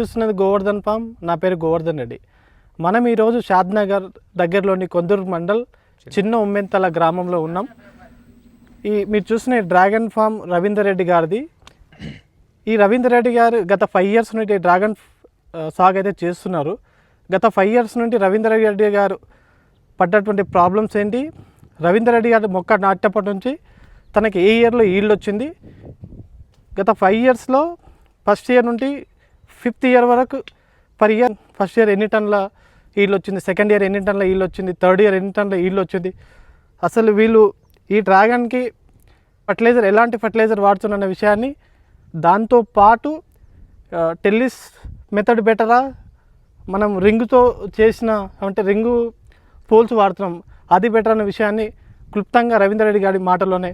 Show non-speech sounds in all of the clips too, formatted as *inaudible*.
చూస్తున్నది గోవర్ధన్ ఫామ్. నా పేరు గోవర్ధన్ రెడ్డి. మనం ఈరోజు షాద్నగర్ దగ్గరలోని కొందూరు మండల్ చిన్న ఉమ్మెంతల గ్రామంలో ఉన్నాం. ఈ మీరు చూసిన డ్రాగన్ ఫామ్ రవీందర్ రెడ్డి గారిది. ఈ రవీందర్ రెడ్డి గారు గత ఫైవ్ ఇయర్స్ నుండి డ్రాగన్ సాగు అయితే చేస్తున్నారు. గత ఫైవ్ ఇయర్స్ నుండి రవీందర్ రెడ్డి గారు పడ్డటువంటి ప్రాబ్లమ్స్ ఏంటి? రవీందర్ రెడ్డి గారు మొక్క నాటేపటి నుంచి తనకి ఏ ఇయర్లో ఈల్డ్ వచ్చింది? గత ఫైవ్ ఇయర్స్లో ఫస్ట్ ఇయర్ నుండి ఫిఫ్త్ ఇయర్ వరకు పర్ ఇయర్ ఫస్ట్ ఇయర్ ఎన్ని టన్నుల ఈల్డ్ వచ్చింది? సెకండ్ ఇయర్ ఎన్ని టన్నుల ఈల్డ్ వచ్చింది? థర్డ్ ఇయర్ ఎన్ని టన్నుల ఈల్డ్ వచ్చింది? అసలు వీళ్ళు ఈ డ్రాగన్కి ఫర్టిలైజర్ ఎలాంటి ఫర్టిలైజర్ వాడుతున్న విషయాన్ని దాంతో పాటు టెల్లిస్ మెథడ్ బెటరా? మనం రింగుతో చేసిన అంటే రింగు పోల్స్ వాడుతున్నాం. అది బెటర్ అనే విషయాన్ని క్లుప్తంగా రవీందర్ రెడ్డి గారి మాటలోనే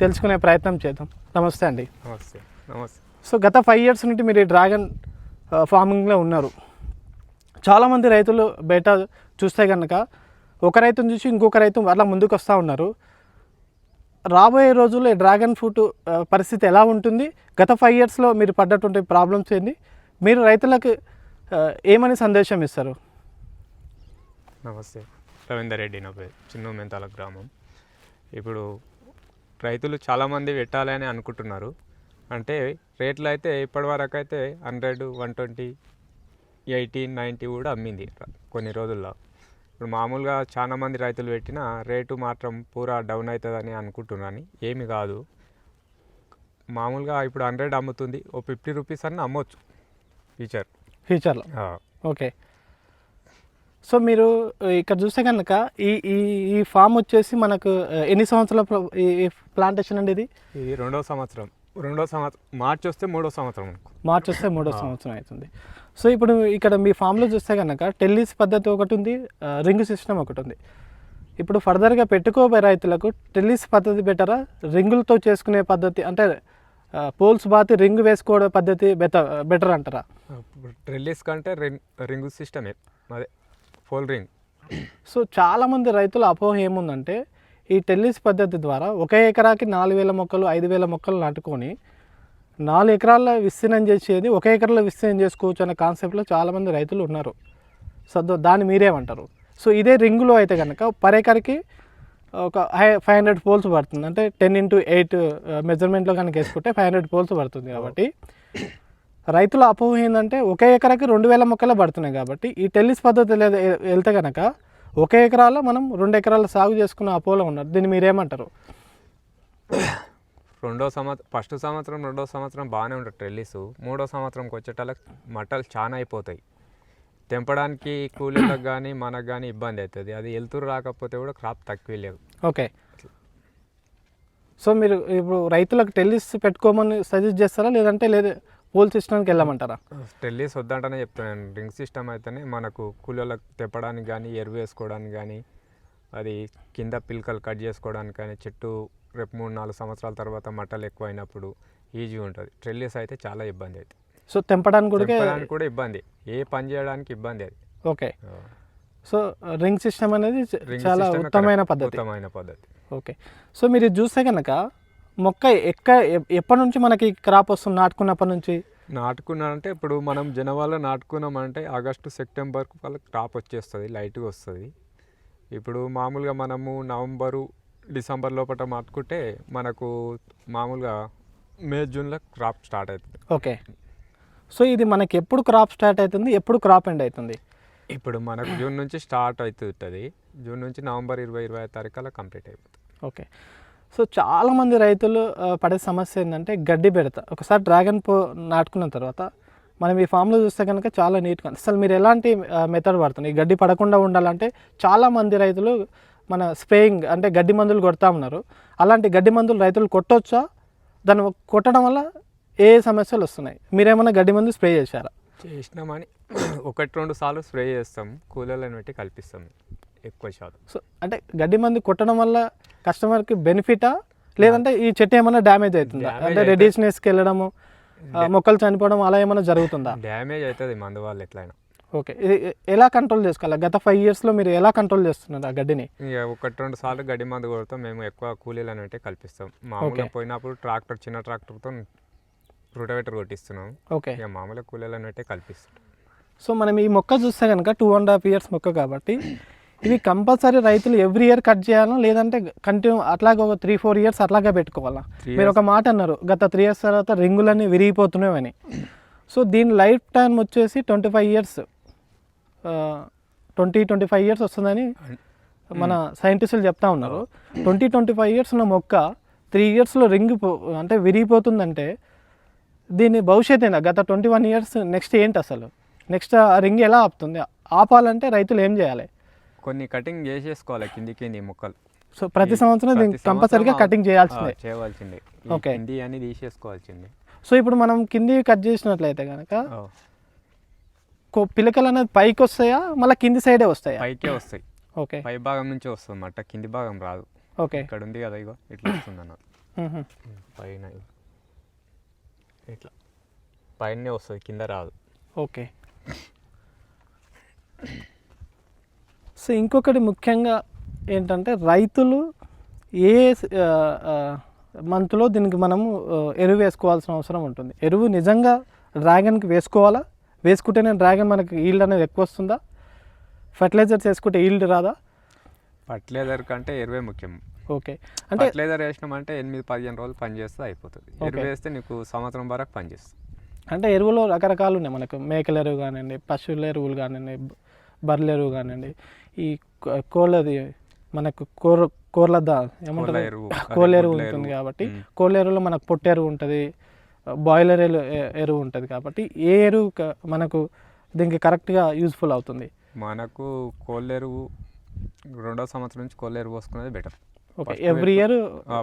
తెలుసుకునే ప్రయత్నం చేద్దాం. నమస్తే అండి. నమస్తే. నమస్తే. సో గత ఫైవ్ ఇయర్స్ నుండి మీరు ఈ డ్రాగన్ ఫార్మింగ్లో ఉన్నారు. చాలామంది రైతులు బయట చూస్తే కనుక ఒక రైతును చూసి ఇంకొక రైతు అలా ముందుకు వస్తూ ఉన్నారు. రాబోయే రోజుల్లో ఈ డ్రాగన్ ఫ్రూట్ పరిస్థితి ఎలా ఉంటుంది? గత ఫైవ్ ఇయర్స్లో మీరు పడ్డటువంటి ప్రాబ్లమ్స్ ఏంది మీరు రైతులకు ఏమని సందేశం ఇస్తారు? నమస్తే. రవీందర్ రెడ్డి నా పేరు. చిన్న మెంతాల గ్రామం. ఇప్పుడు రైతులు చాలామంది పెట్టాలని అనుకుంటున్నారు. అంటే రేట్లు అయితే ఇప్పటివరకు అయితే hundred one twenty eighty ninety కూడా అమ్మింది కొన్ని రోజుల్లో. ఇప్పుడు మామూలుగా చాలా మంది రైతులు పెట్టిన రేటు మాత్రం పూరా డౌన్ అవుతుందని అనుకుంటున్నాను ఏమి కాదు. మామూలుగా ఇప్పుడు హండ్రెడ్ అమ్ముతుంది ఓ ఫిఫ్టీ రూపీస్ అన్న అమ్మొచ్చు ఫీచర్ ఫ్యూచర్లో? ఓకే. సో మీరు ఇక్కడ చూస్తే కనుక ఈ ఈ ఈ ఫామ్ వచ్చేసి మనకు ఎన్ని సంవత్సరాల ఈ ప్లాంటేషన్ అండి ఇది? ఇది రెండో సంవత్సరం. రెండో సంవత్సరం మార్చి వస్తే మూడో సంవత్సరం మార్చ్ వస్తే మూడో సంవత్సరం అవుతుంది. సో ఇప్పుడు ఇక్కడ మీ ఫామ్లో చూస్తే కనుక టెల్లిస్ పద్ధతి ఒకటి ఉంది రింగ్ సిస్టమ్ ఒకటి ఉంది. ఇప్పుడు ఫర్దర్గా పెట్టుకోబోయే రైతులకు టెల్లిస్ పద్ధతి బెటరా రింగులతో చేసుకునే పద్ధతి అంటే పోల్స్ బాతి రింగ్ వేసుకోవడం పద్ధతి బెటర్ బెటర్ అంటారా? రిలీజ్ కంటే రింగ్ రింగ్ సిస్టమే అదే ఫోల్ రింగ్. సో చాలామంది రైతుల అపోహ ఏముందంటే ఈ టెల్లిస్ పద్ధతి ద్వారా ఒక ఎకరాకి నాలుగు వేల మొక్కలు ఐదు వేల మొక్కలు నాటుకొని నాలుగు ఎకరాల విస్తీర్ణం చేసేది ఒక ఎకరాలో విస్తీర్ణం చేసుకోవచ్చు అనే కాన్సెప్ట్లో చాలామంది రైతులు ఉన్నారు. సో దాన్ని మీరేమంటారు? సో ఇదే రింగులో అయితే కనుక పర్ ఎకర్కి ఒక హై ఫైవ్ హండ్రెడ్ పోల్స్ పడుతుంది. అంటే టెన్ ఇంటూ ఎయిట్ మెజర్మెంట్లో కనుక వేసుకుంటే ఫైవ్ హండ్రెడ్ పోల్స్ పడుతుంది కాబట్టి రైతుల అపోహ ఏంటంటే ఒక ఎకరాకి రెండు వేల మొక్కలే పడుతున్నాయి కాబట్టి ఈ టెల్లిస్ పద్ధతి వెళ్తే కనుక ఒక ఎకరాలో మనం రెండు ఎకరాల సాగు చేసుకున్న అపోలో ఉన్నారు. దీన్ని మీరేమంటారు? రెండో సంవత్సరం ఫస్ట్ సంవత్సరం రెండో సంవత్సరం బాగానే ఉంటుంది ట్రెల్లిస్. మూడో సంవత్సరంకి వచ్చేటలకు మట్టలు చాలా అయిపోతాయి. తెంపడానికి కూలీలకు కానీ మనకు కానీ ఇబ్బంది అవుతుంది. అది వెళ్తురు రాకపోతే కూడా క్రాప్ తక్కువ లేవు. ఓకే. సో మీరు ఇప్పుడు రైతులకు టెల్లిస్ పెట్టుకోమని సజెస్ట్ చేస్తారా? లేదంటే లేదు పోల్ సిస్టమ్కి వెళ్ళమంటారా? టెల్లీస్ వద్దంటనే చెప్తున్నాను. రింగ్ సిస్టమ్ అయితేనే మనకు కూలీలకు తెప్పడానికి కానీ ఎరువు వేసుకోవడానికి కానీ అది కింద పిలకలు కట్ చేసుకోవడానికి కానీ చెట్టు రేపు మూడు నాలుగు సంవత్సరాల తర్వాత మట్టలు ఎక్కువ అయినప్పుడు ఈజీ ఉంటుంది. ట్రెల్లీస్ అయితే చాలా ఇబ్బంది అవుతుంది సో తెంపడానికి కూడా తెంపడానికి కూడా ఇబ్బంది. ఏ పని చేయడానికి ఇబ్బంది అది. ఓకే. సో రింగ్ సిస్టమ్ అనేది చాలా ఉత్తమమైన. పద్ధతి. ఉత్తమమైన పద్ధతి. ఓకే. సో మీరు చూస్తే కనుక మొక్క ఎక్క ఎప్పటి నుంచి మనకి క్రాప్ వస్తుంది నాటుకున్నప్పటి నుంచి? నాటుకున్నానంటే ఇప్పుడు మనం జనవరిలో నాటుకున్నామంటే ఆగస్టు సెప్టెంబర్ వాళ్ళకి క్రాప్ వచ్చేస్తుంది లైట్గా వస్తుంది. ఇప్పుడు మామూలుగా మనము నవంబరు డిసెంబర్ లోపల నాటుకుంటే మనకు మామూలుగా మే జూన్లో క్రాప్ స్టార్ట్ అవుతుంది ఓకే. సో ఇది మనకి ఎప్పుడు క్రాప్ స్టార్ట్ అవుతుంది ఎప్పుడు క్రాప్ ఎండ్ అవుతుంది ఇప్పుడు మనకు జూన్ నుంచి స్టార్ట్ అవుతుంటుంది జూన్ నుంచి నవంబర్ ఇరవై ఇరవై తారీఖులో కంప్లీట్ అయిపోతుంది. ఓకే. సో చాలామంది రైతులు పడే సమస్య ఏంటంటే గడ్డి బెడత ఒకసారి డ్రాగన్ పో నాటుకున్న తర్వాత మనం ఈ ఫామ్లో చూస్తే కనుక చాలా నీట్గా అసలు మీరు ఎలాంటి మెథడ్ పడుతుంది ఈ గడ్డి పడకుండా ఉండాలంటే చాలామంది రైతులు మన స్ప్రేయింగ్ అంటే గడ్డి మందులు కొడతా ఉన్నారు. అలాంటి గడ్డి మందులు రైతులు కొట్టొచ్చా? దాన్ని కొట్టడం వల్ల ఏ సమస్యలు వస్తున్నాయి? మీరేమైనా గడ్డి మందు స్ప్రే చేశారా? చేసినామని. ఒకటి రెండు సార్లు స్ప్రే చేస్తాం. కూలర్లను పెట్టి కల్పిస్తాం. ఎక్కువ శాతం. సో అంటే గడ్డి మందు కొట్టడం వల్ల కస్టమర్కి బెనిఫిటా? లేదంటే ఈ చెట్టు ఏమైనా డ్యామేజ్ అవుతుందా? అంటే రెడిష్నెస్కి వెళ్ళడము మొక్కలు చనిపోవడం అలా ఏమైనా జరుగుతుందా? డ్యామేజ్ అవుతుంది మందు వాళ్ళు ఎట్లయినా. ఓకే. ఇది ఎలా కంట్రోల్ చేసుకోవాలి? గత ఫైవ్ ఇయర్స్లో మీరు ఎలా కంట్రోల్ చేస్తున్నారు ఆ గడ్డిని? ఒకటి రెండు సార్లు గడ్డి మందు కొడతాం. మేము ఎక్కువ కూలీలను అంటే కల్పిస్తాం. మామూలుగా. పోయినప్పుడు ట్రాక్టర్ చిన్న ట్రాక్టర్తో రూటవేటర్ కొట్టిస్తున్నాం. ఓకే. ఇక మామూలుగా కూలీలను పెట్టే కల్పిస్తున్నాం సో మనం ఈ మొక్క చూస్తే కనుక టూ అండ్ హాఫ్ ఇయర్స్ మొక్క కాబట్టి ఇవి కంపల్సరీ రైతులు ఎవ్రీ ఇయర్ కట్ చేయాలా? లేదంటే కంటిన్యూ అట్లాగే ఒక త్రీ ఫోర్ ఇయర్స్ అట్లాగే పెట్టుకోవాలా? మీరు ఒక మాట అన్నారు గత త్రీ ఇయర్స్ తర్వాత రింగులన్నీ విరిగిపోతున్నాయని. సో దీని లైఫ్ టైం వచ్చేసి twenty five years twenty twenty five years వస్తుందని మన సైంటిస్టులు చెప్తా ఉన్నారు. ట్వంటీ ట్వంటీ ఫైవ్ ఇయర్స్ ఉన్న మొక్క త్రీ ఇయర్స్లో రింగ్ పో అంటే విరిగిపోతుందంటే దీని భవిష్యత్ ఏంటి? గత ట్వంటీ వన్ ఇయర్స్ నెక్స్ట్ ఏంటి అసలు? నెక్స్ట్ ఆ రింగ్ ఎలా ఆపుతుంది? ఆపాలంటే రైతులు ఏం చేయాలి? కొన్ని కటింగ్ చేసేసుకోవాలి కింది కింది మొక్కలు. సో ప్రతి సంవత్సరం కంపల్సరీగా కటింగ్ చేయాల్సిందే. చేయవలసిందే Okay. కింది అని తీసేసుకోవాల్సిందే. సో ఇప్పుడు మనం కింది కట్ చేసినట్లయితే కనుక పిలకలు అనేది పైకి వస్తాయా? మళ్ళీ కింది సైడే వస్తాయా? పైకే వస్తాయి. ఓకే. పై భాగం నుంచి వస్తుంది అన్నమాట కింది భాగం రాదు. ఓకే. ఇక్కడ ఉంది కదా ఇగో ఇట్లా వస్తుంది అన్న. పైన. ఇట్లా. పైనే వస్తుంది కింద రాదు. ఓకే. సో ఇంకొకటి ముఖ్యంగా ఏంటంటే రైతులు ఏ మంత్లో దీనికి మనము ఎరువు వేసుకోవాల్సిన అవసరం ఉంటుంది. ఎరువు నిజంగా డ్రాగన్కి వేసుకోవాలా? వేసుకుంటేనే డ్రాగన్ మనకి ఈల్డ్ అనేది ఎక్కువ వస్తుందా? ఫర్టిలైజర్స్ వేసుకుంటే ఈల్డ్ రాదా? ఫర్టిలైజర్ కంటే ఎరువే ముఖ్యం. ఓకే. అంటే ఫర్టిలైజర్ వేసినామంటే ఎనిమిది పదిహేను రోజులు పని చేస్తే అయిపోతుంది. ఎరువు వేస్తే నీకు సంవత్సరం వరకు పని చేస్తుంది. అంటే ఎరువులో రకరకాలు ఉన్నాయి మనకు. మేకల ఎరువు కానివ్వండి పశువుల ఎరువులు కానివ్వండి బర్రెల ఎరువు కానివ్వండి. ఈ కోళ్ళది మనకు కూర కోర్ల దా ఏమంటారు? కోళ్ళ ఎరువు, అదే కోళ్ళ ఎరువు గుడ్ల ఉంటుంది. కాబట్టి మ్మ్. కోళ్ళ ఎరువులో మనకు పొట్టు ఎరువు ఉంటుంది బాయిలర్ ఎరువు ఎరువు ఉంటుంది కాబట్టి ఏ ఎరువు మనకు దీనికి కరెక్ట్గా యూజ్ఫుల్ అవుతుంది? మనకు కోళ్ళెరువు రెండో సంవత్సరం నుంచి కోళ్ళెరువు పోసుకునేది బెటర్. ఓకే ఎవ్రీ ఇయర్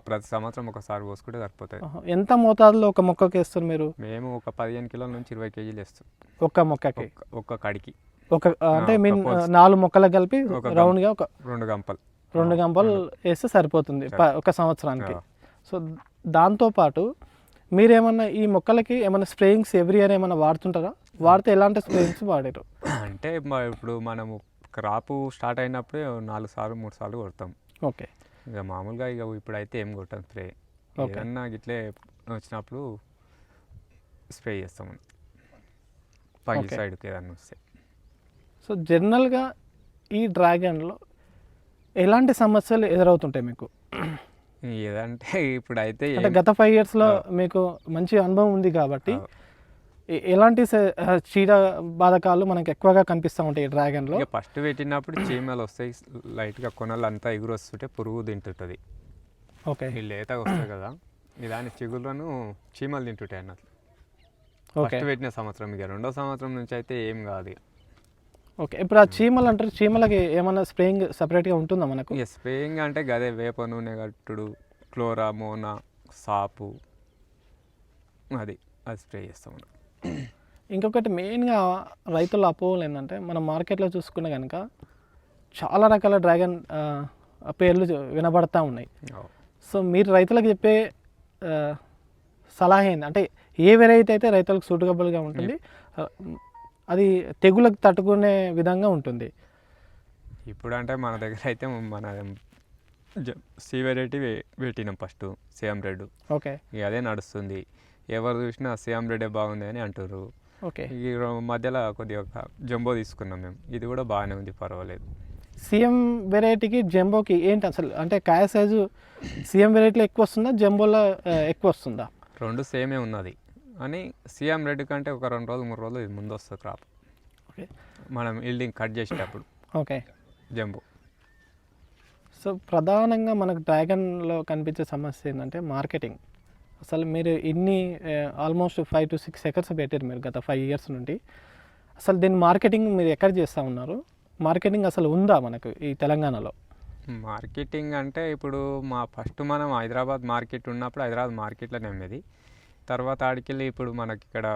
ప్రతి సంవత్సరం ఒకసారి పోసుకుంటే సరిపోతుంది ఎంత మోతాదులో ఒక మొక్కకి వేస్తారు మీరు? మేము ఒక పదిహేను కిలోల నుంచి ఇరవై కేజీలు వేస్తాం. ఒక్క మొక్కకి? ఒక్క కడికి. ఒక అంటే మీన్. నాలుగు మొక్కలకు కలిపి రౌండ్గా ఒక రెండు గంపలు రెండు గంపలు వేస్తే సరిపోతుంది ఒక సంవత్సరానికి. సో దాంతోపాటు మీరేమన్నా ఈ మొక్కలకి ఏమైనా స్ప్రేయింగ్స్ ఎవ్రీ ఇయర్ ఏమైనా వాడుతుంటారా వాడితే ఎలాంటి స్ప్రేయింగ్స్ వాడారు అంటే ఇప్పుడు మనము క్రాపు స్టార్ట్ అయినప్పుడే నాలుగు సార్లు మూడు సార్లు కొడతాం ఓకే ఇక మామూలుగా ఇక ఇప్పుడైతే ఏం కొట్టాం స్ప్రే. ఏదన్నా ఇట్లే వచ్చినప్పుడు స్ప్రే చేస్తాం పంగి Okay. సైడ్కి ఏదన్నా వస్తే సో జనరల్గా ఈ డ్రాగన్లో ఎలాంటి సమస్యలు ఎదురవుతుంటాయి మీకు? ఏదంటే ఇప్పుడైతే అంటే ఏం- గత ఫైవ్ ఇయర్స్లో. మీకు మంచి అనుభవం ఉంది కాబట్టి ఎలాంటి చీడ బాధకాలు మనకి ఎక్కువగా కనిపిస్తూ ఉంటాయి ఈ డ్రాగన్లో? ఫస్ట్ పెట్టినప్పుడు చీమలు వస్తాయి లైట్గా కొనలు అంతా ఎగురు వస్తుంటే పురుగు తింటుంటుంది. ఓకే. ఈ లేతగా వస్తాయి కదా దాని చిగుళ్ళను చీమలు తింటుంటాయి అన్నట్లు. ఓకే. ఫస్ట్ పెట్టిన సంవత్సరం ఇక రెండో సంవత్సరం నుంచి అయితే ఏం కాదు. ఓకే. ఇప్పుడు ఆ చీమలు అంటారు చీమలకి ఏమైనా స్ప్రేయింగ్ సపరేట్గా ఉంటుందా మనకు? స్ప్రేయింగ్ అంటే గదే వేప నూనె కట్టుడు క్లోరా మోనా సాపు అది అది స్ప్రే చేస్తాం మనం. ఇంకొకటి మెయిన్గా రైతుల అపోహలు ఏంటంటే మనం మార్కెట్లో చూసుకుంటే కనుక చాలా రకాల డ్రాగన్ పేర్లు వినబడతా ఉన్నాయి. సో మీరు రైతులకు చెప్పే సలహా ఏంది? అంటే ఏ వెరైటీ అయితే రైతులకు సూటబుల్గా ఉంటుంది అది తెగులకు తట్టుకునే విధంగా ఉంటుంది. ఇప్పుడు అంటే మన దగ్గర అయితే మన సి వెరైటీ పెట్టినాం ఫస్ట్ సేమ్ రెడ్ ఓకే. ఇక అదే నడుస్తుంది. ఎవరు చూసినా సేమ్ రెడ్డే బాగుంది అని అంటారు ఓకే. ఈ మధ్యలో కొద్దిగా ఒక జంబో తీసుకున్నాం మేము. ఇది కూడా బాగానే ఉంది పర్వాలేదు. సీఎం వెరైటీకి జంబోకి ఏంటి అసలు? అంటే కాయ సైజు సీఎం వెరైటీలో ఎక్కువ వస్తుందా? జంబోలో ఎక్కువ వస్తుందా? రెండు సేమే ఉన్నది. అని సీఎం రెడ్ కంటే ఒక రెండు రోజులు మూడు రోజులు ఇది ముందు వస్తుంది క్రాప్. ఓకే. మనం ఇల్డింగ్ కట్ చేసేటప్పుడు. ఓకే. జంబో. సో ప్రధానంగా మనకు డ్రాగన్లో కనిపించే సమస్య ఏంటంటే మార్కెటింగ్. అసలు మీరు ఇన్ని almost five to six acres పెట్టారు మీరు గత ఫైవ్ ఇయర్స్ నుండి. అసలు దీని మార్కెటింగ్ మీరు ఎక్కడ చేస్తూ ఉన్నారు? మార్కెటింగ్ అసలు ఉందా మనకు ఈ తెలంగాణలో? మార్కెటింగ్ అంటే ఇప్పుడు మా ఫస్ట్ మనం హైదరాబాద్ మార్కెట్ ఉన్నప్పుడు హైదరాబాద్ మార్కెట్లో నమ్మేది తర్వాత ఆడికెళ్ళి ఇప్పుడు మనకి ఇక్కడ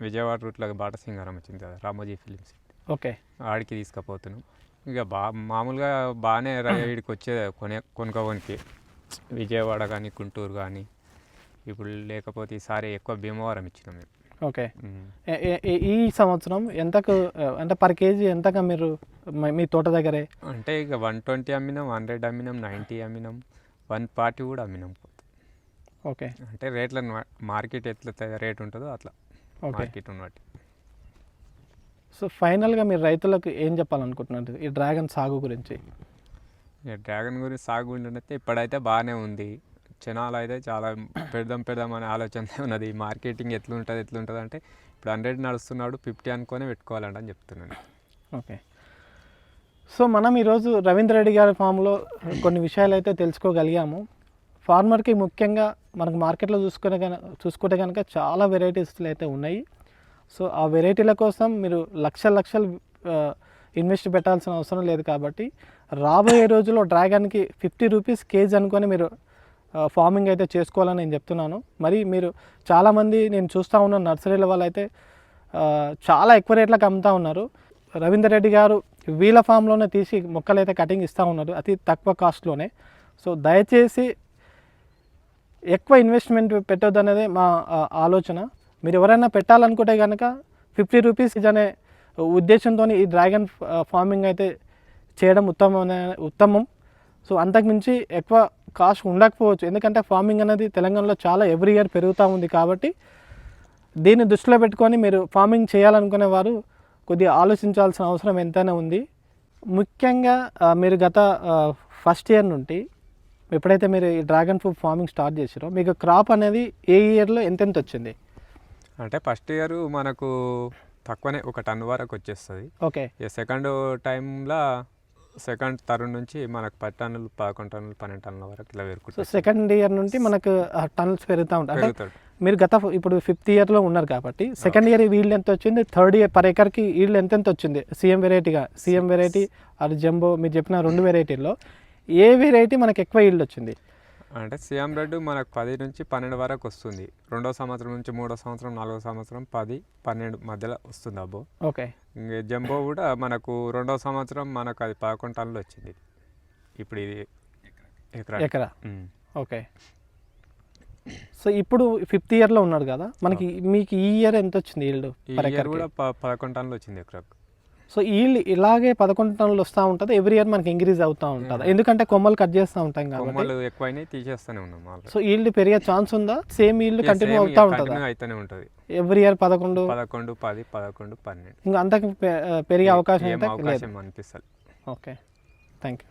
విజయవాడ రూట్లో బాట సింగారం వచ్చింది కదా రామోజీ ఫిలిమ్స్. ఓకే. ఆడికి తీసుకుపోతున్నాం. ఇక బా మామూలుగా బాగానే రైడ్కి *clears throat* వచ్చేది కొనే కొనుక్కోవడానికి. విజయవాడ కానీ గుంటూరు కానీ ఇప్పుడు లేకపోతే ఈసారి ఎక్కువ భీమవరం ఇచ్చినాం మేము. ఓకే. ఈ సంవత్సరం ఎంతకు అంటే పర్ కేజీ ఎంతగా మీరు మీ- మీ తోట దగ్గరే? అంటే ఇక వన్ ట్వంటీ అమ్మినాం హండ్రెడ్ అమ్మినాం నైంటీ అమ్మినాం వన్ ఫార్టీ కూడా అమ్మినాం. ఓకే. అంటే రేట్లను మార్కెట్ ఎట్లా రేట్ ఉంటుందో అట్లా ఓకే. మార్కెట్ ఉన్నట్టు సో ఫైనల్గా మీరు రైతులకు ఏం చెప్పాలనుకుంటున్నారు? ఈ డ్రాగన్ సాగు గురించి. డ్రాగన్ గురించి సాగు అయితే ఇప్పుడైతే బాగానే ఉంది. జనాలు అయితే చాలా పెడదాం పెడదాం అనే ఆలోచన ఉన్నది. మార్కెటింగ్ ఎట్లుంటుంది ఎట్లుంటుంది అంటే ఇప్పుడు హండ్రెడ్ నడుస్తున్నాడు ఫిఫ్టీ అనుకొని పెట్టుకోవాలంట అని చెప్తున్నాను. ఓకే. సో మనం ఈరోజు రవీంద్ర రెడ్డి గారి ఫామ్లో కొన్ని విషయాలు అయితే తెలుసుకోగలిగాము. ఫార్మర్కి ముఖ్యంగా మనకు మార్కెట్లో చూసుకునే కనుక చూసుకుంటే కనుక చాలా వెరైటీస్లు అయితే ఉన్నాయి. సో ఆ వెరైటీల కోసం మీరు లక్ష లక్షలు ఇన్వెస్ట్ పెట్టాల్సిన అవసరం లేదు కాబట్టి రాబోయే రోజుల్లో డ్రాగన్కి ఫిఫ్టీ రూపీస్ కేజీ అనుకొని మీరు ఫార్మింగ్ అయితే చేసుకోవాలని నేను చెప్తున్నాను. మరి మీరు చాలామంది నేను చూస్తూ ఉన్న నర్సరీల వాళ్ళు అయితే చాలా ఎక్కువ రేట్లకు అమ్ముతా ఉన్నారు. రవీందర్ రెడ్డి గారు వీళ్ళ ఫామ్లోనే తీసి మొక్కలు అయితే కటింగ్ ఇస్తూ ఉన్నారు అతి తక్కువ కాస్ట్లోనే. సో దయచేసి ఎక్కువ ఇన్వెస్ట్మెంట్ పెట్టొద్దు అనేది మా ఆలోచన. మీరు ఎవరైనా పెట్టాలనుకుంటే కనుక ఫిఫ్టీ రూపీస్ అనే ఉద్దేశంతో ఈ డ్రాగన్ ఫార్మింగ్ అయితే చేయడం ఉత్తమం ఉత్తమం. సో అంతకుమించి ఎక్కువ కాస్ట్ ఉండకపోవచ్చు. ఎందుకంటే ఫార్మింగ్ అనేది తెలంగాణలో చాలా ఎవ్రీ ఇయర్ పెరుగుతూ ఉంది కాబట్టి దీన్ని దృష్టిలో పెట్టుకొని మీరు ఫార్మింగ్ చేయాలనుకునే వారు కొద్దిగా ఆలోచించాల్సిన అవసరం ఎంతైనా ఉంది. ముఖ్యంగా మీరు గత ఫస్ట్ ఇయర్ నుండి ఎప్పుడైతే మీరు ఈ డ్రాగన్ ఫ్రూట్ ఫార్మింగ్ స్టార్ట్ చేసారో మీకు క్రాప్ అనేది ఏ ఇయర్లో ఎంతెంత వచ్చింది? అంటే ఫస్ట్ ఇయర్ మనకు తక్కువనే ఒక టన్ వరకు వచ్చేస్తుంది. ఓకే. సెకండ్ టైంలో సెకండ్ తరుణ్ నుంచి మనకు పది టన్నులు పదకొండు టన్నులు పన్నెండు టన్నుల వరకు ఇలా పెరుగుతుంది. సెకండ్ ఇయర్ నుండి మనకు టన్స్ పెరుగుతూ ఉంటాయి మీరు గత ఇప్పుడు ఫిఫ్త్ ఇయర్లో ఉన్నారు కాబట్టి సెకండ్ ఇయర్ ఈల్డ్ ఎంత వచ్చింది? థర్డ్ ఇయర్ పర్ ఎకర్కి ఈల్డ్ ఎంత ఎంత వచ్చింది సీఎం వెరైటీగా సీఎం వెరైటీ అది జంబో మీరు చెప్పిన రెండు వెరైటీల్లో ఏ వెరైటీ మనకు ఎక్కువ ఈల్డ్ వచ్చింది? అంటే సీఎం రెడ్డి మనకు పది నుంచి పన్నెండు వరకు వస్తుంది. రెండో సంవత్సరం నుంచి మూడో సంవత్సరం నాలుగో సంవత్సరం పది పన్నెండు మధ్యలో వస్తుంది అబ్బో. ఓకే. ఇంక జంబో కూడా మనకు రెండో సంవత్సరం మనకు అది పదకొండు టన్నులు వచ్చింది. ఇప్పుడు ఇది ఎకరా. ఎకరా. ఓకే. సో ఇప్పుడు ఫిఫ్త్ ఇయర్లో ఉన్నారు కదా మనకి మీకు ఈ ఇయర్ ఎంత వచ్చింది ఈల్డ్ ఈ ఇయర్ కూడా పదకొండు టన్నులు వచ్చింది ఎకరాకు. సో ఈల్డ్ ఇలాగే పదకొండు టన్నులు వస్తూ ఉంటుంది ఎవ్రీ ఇయర్ మనకి ఇంక్రీజ్ అవుతూ ఉంటుంది. ఎందుకంటే కొమ్మలు కట్ చేస్తూ ఉంటాం కాబట్టి. తీసేస్తూనే ఉన్నాం సో ఈల్డ్ పెరిగే ఛాన్స్ ఉందా? సేమ్ ఈల్డ్ కంటిన్యూ అవుతూ ఉంటుందా? అయితేనే ఉంటుంది. ఎవ్రీ ఇయర్ పదకొండు? పదకొండు పది పదకొండు పన్నెండు. ఇంకా అంతకు పెరిగే అవకాశం అవకాశం అనిపిస్తుంది ఓకే థ్యాంక్ యూ